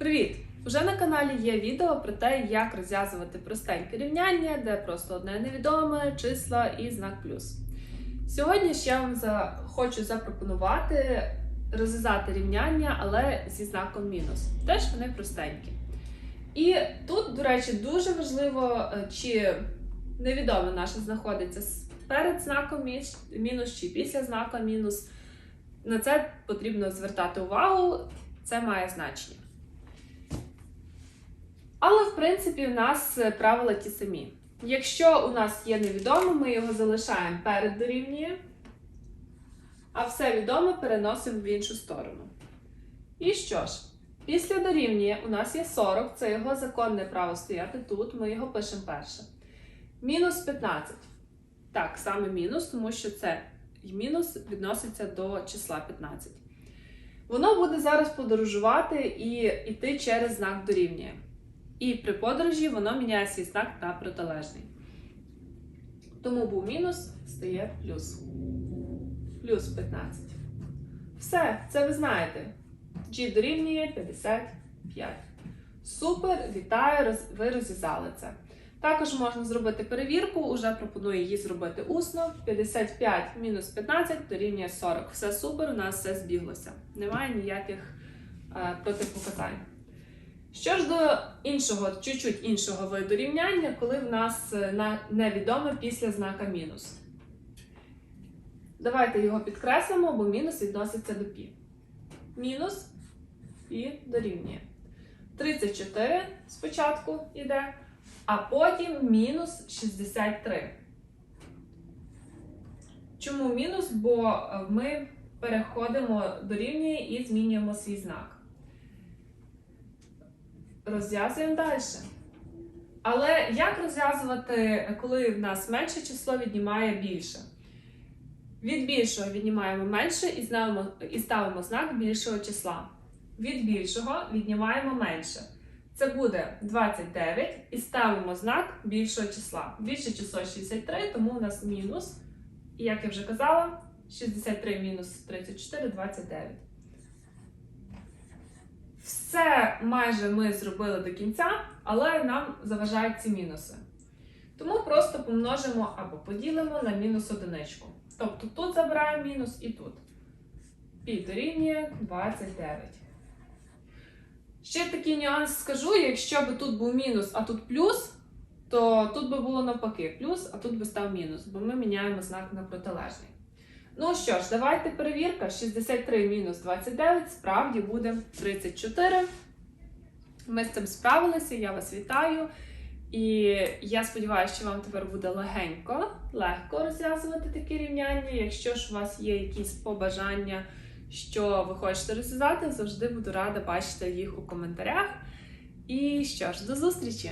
Привіт! Уже на каналі є відео про те, як розв'язувати простеньке рівняння, де просто одне невідоме, числа і знак плюс. Сьогодні ще вам за... хочу запропонувати розв'язати рівняння, але зі знаком мінус. Теж вони простенькі. І тут, до речі, дуже важливо, е, чи невідоме наше знаходиться перед знаком мінус чи після знака мінус. На це потрібно звертати увагу, це має значення. Але, в принципі, в нас е, правила ті самі. Якщо у нас є невідоме, ми його залишаємо перед дорівнює, а все відоме переносимо в іншу сторону. І що ж, після дорівнює у нас є 40, це його законне право стояти тут, ми його пишемо перше. Мінус 15. Так, саме мінус, тому що це мінус відноситься до числа 15. Воно буде зараз подорожувати і йти через знак дорівнює. І при подорожі воно міняє свій знак на протилежний. Тому був мінус, стає плюс. Плюс 15. Все, це ви знаєте. G дорівнює 55. Супер, вітаю, ви розв'язали це. Також можна зробити перевірку, уже пропоную її зробити усно. 55 мінус 15 дорівнює 40. Все супер, у нас все збіглося. Немає ніяких е, протипоказань. Що ж до іншого, чуть-чуть іншого виду рівняння, коли в нас е, невідоме після знака мінус. Давайте його підкреслимо, бо мінус відноситься до пі. Мінус і дорівнює. 34 спочатку йде, а потім мінус 63. Чому мінус? Бо е, ми переходимо до рівня і змінюємо свій знак. Розв'язуємо далі. Але як розв'язувати, коли в нас менше число віднімає більше? Від більшого віднімаємо менше і ставимо, і ставимо знак більшого числа. Від більшого віднімаємо менше. Це буде 29 і ставимо знак більшого числа. Більше число 63, тому у нас мінус. І як я вже казала, 63 мінус 34 29. Все майже ми зробили до кінця, але нам заважають ці мінуси. Тому просто помножимо або поділимо на мінус одиничку. Тобто тут забираємо мінус і тут. Пі дорівнює 29. Ще такий нюанс скажу: якщо б тут був мінус, а тут плюс, то тут би було навпаки плюс, а тут би став мінус, бо ми міняємо знак на протилежний. Ну що ж, давайте перевірка. 63 мінус 29 справді буде 34. Ми з цим справилися, я вас вітаю. І я сподіваюся, що вам тепер буде легенько, легко розв'язувати такі рівняння. Якщо ж у вас є якісь побажання, що ви хочете розв'язати, завжди буду рада бачити їх у коментарях. І що ж, до зустрічі!